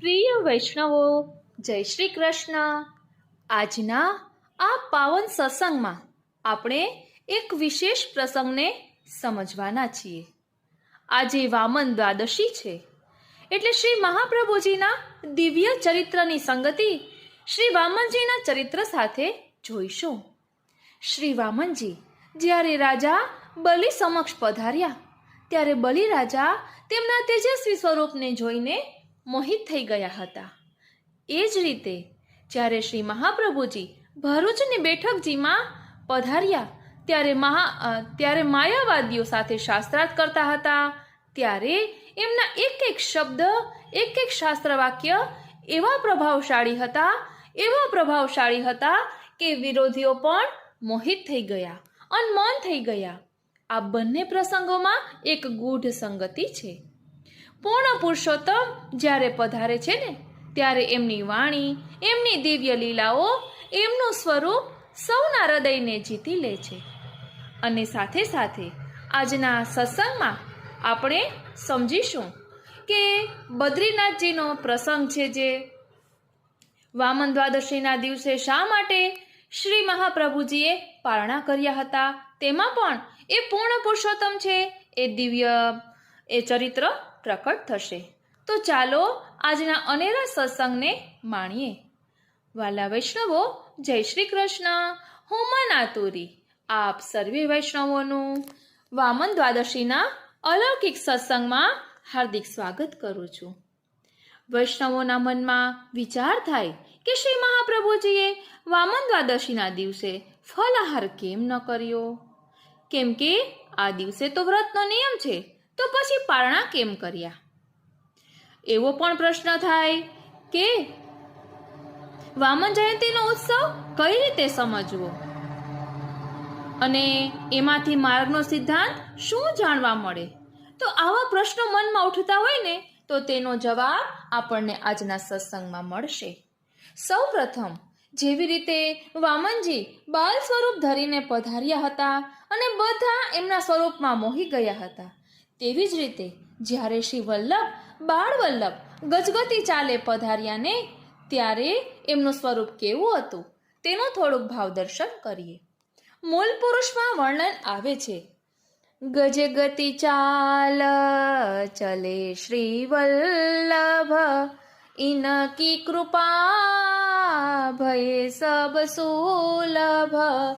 પ્રિય વૈષ્ણવો, જય શ્રી કૃષ્ણ. આજના આ પાવન સત્સંગમાં આપણે એક વિશેષ પ્રસંગને સમજવાના છીએ. આજે વામન દ્વાદશી છે. એટલે શ્રી મહાપ્રભુજીના દિવ્ય ચરિત્રની સંગતિ શ્રી વામનજીના ચરિત્ર સાથે જોઈશું. શ્રી વામનજી, જ્યારે રાજા બલિ સમક્ષ પધાર્યા, ત્યારે બલિ રાજા તેમના તેજસ્વી સ્વરૂપને જોઈને મોહિત થઈ ગયા હતા. એ જ રીતે જ્યારે શ્રી મહાપ્રભુજી ભરૂચની બેઠકજીમાં પધાર્યા, ત્યારે મહા ત્યારે માયાવાદીઓ સાથે શાસ્ત્રાર્થ કરતા હતા. ત્યારે એમના એક એક શબ્દ, એક એક શાસ્ત્ર વાક્ય એવા પ્રભાવશાળી હતા, એવા પ્રભાવશાળી હતા કે વિરોધીઓ પણ મોહિત થઈ ગયા, અનમન થઈ ગયા. આ બંને પ્રસંગોમાં એક ગૂઢ સંગતિ છે. પૂર્ણ પુરુષોત્તમ જ્યારે પધારે છે ને, ત્યારે એમની વાણી, એમની દિવ્ય લીલાઓ, એમનું સ્વરૂપ સૌના હૃદયને જીતી લે છે. અને સાથે સાથે આજના સત્સંગમાં આપણે સમજીશું કે બદ્રીનાથજીનો પ્રસંગ છે જે વામન દ્વાદશીના દિવસે શા માટે શ્રી મહાપ્રભુજીએ પારણા કર્યા હતા, તેમાં પણ એ પૂર્ણ પુરુષોત્તમ છે, એ દિવ્ય, એ ચરિત્ર પ્રકટ થશે. તો ચાલો આજના અનેરા સત્સંગને માણીએ. વાલા વૈષ્ણવો, જય શ્રી કૃષ્ણ. હું મનાતુરી આપ સર્વે વૈષ્ણવોનું વામન દ્વાદશીના અલૌકિક સત્સંગમાં હાર્દિક સ્વાગત કરું છું. વૈષ્ણવોના મનમાં વિચાર થાય કે શ્રી મહાપ્રભુજીએ વામન દ્વાદશીના દિવસે ફલાહાર કેમ ન કર્યો? કેમ કે આ દિવસે તો વ્રતનો નિયમ છે તો પછી પારણા કેમ કર્યા? એવો પણ પ્રશ્ન થાય કે વામન જયંતીનો ઉત્સવ કઈ રીતે સમજવો? અને એમાંથી માર્ગનો સિદ્ધાંત શું જાણવા મળે? તો આવા પ્રશ્નો મનમાં ઉઠતા હોય ને, તો તેનો જવાબ આપણને આજના સત્સંગમાં મળશે. સૌ પ્રથમ જેવી રીતે વામનજી બાલ સ્વરૂપ ધરીને પધાર્યા હતા અને બધા એમના સ્વરૂપમાં મોહી ગયા હતા તેવી જ રીતે જ્યારે શ્રી વલ્લભ, બાળ ગજગતી ચાલે પધાર્યા ને ત્યારે એમનું સ્વરૂપ કેવું હતું તેનું થોડુંક ભાવદર્શન કરીએ. મૂળ પુરુષમાં વર્ણન આવે છે, ગજગતિ ચાલ ચલે શ્રી વલ્લભ, ઇનકી કૃપા ભય સબ સુલભ